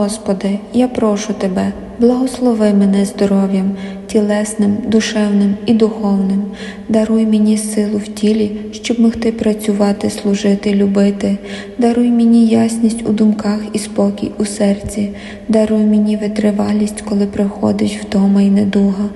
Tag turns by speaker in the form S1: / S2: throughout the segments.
S1: Господи, я прошу Тебе, благослови мене здоров'ям, тілесним, душевним і духовним. Даруй мені силу в тілі, щоб могти працювати, служити, любити. Даруй мені ясність у думках і спокій у серці. Даруй мені витривалість, коли приходить втома й недуга.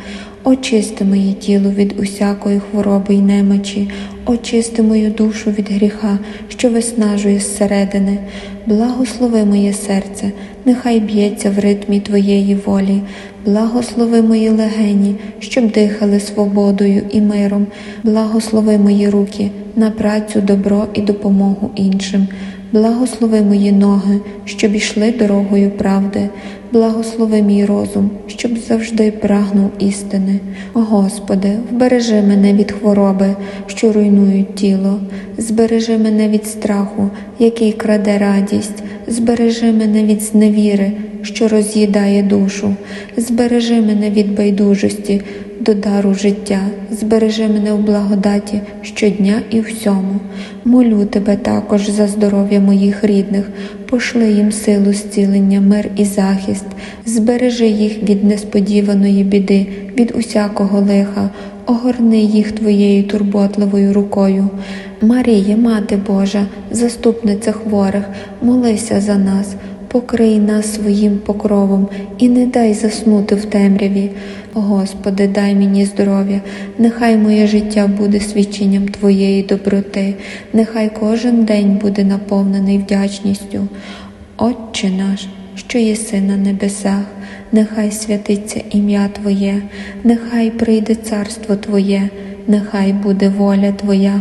S1: Очисти моє тіло від усякої хвороби й немочі, очисти мою душу від гріха, що виснажує зсередини. Благослови моє серце, нехай б'ється в ритмі Твоєї волі. Благослови мої легені, щоб дихали свободою і миром. Благослови мої руки на працю, добро і допомогу іншим. Благослови мої ноги, щоб ішли дорогою правди. Благослови мій розум, щоб завжди прагнув істини. Господи, вбережи мене від хвороби, що руйнують тіло, збережи мене від страху, який краде радість, збережи мене від зневіри, що роз'їдає душу, збережи мене від байдужості до дару життя, збережи мене в благодаті щодня і всьому. Молю тебе також за здоров'я моїх рідних, пошли їм силу зцілення, мир і захист, збережи їх від несподіваної біди, від усякого лиха, огорни їх твоєю турботливою рукою. Марія, Мати Божа, заступниця хворих, молися за нас. Покрий нас своїм покровом і не дай заснути в темряві. Господи, дай мені здоров'я, нехай моє життя буде свідченням Твоєї доброти, нехай кожен день буде наповнений вдячністю. Отче наш, що єси на небесах, нехай святиться ім'я Твоє, нехай прийде царство Твоє, нехай буде воля Твоя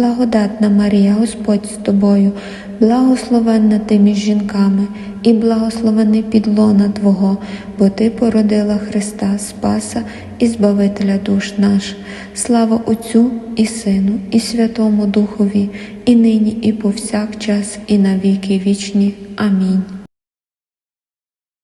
S1: благодатна Марія, Господь з тобою, благословенна ти між жінками, і благословений підлона Твого, бо Ти породила Христа Спаса і Збавителя душ наш. Слава Отцю і Сину, і Святому Духові, і нині, і повсякчас, і на віки вічні. Амінь.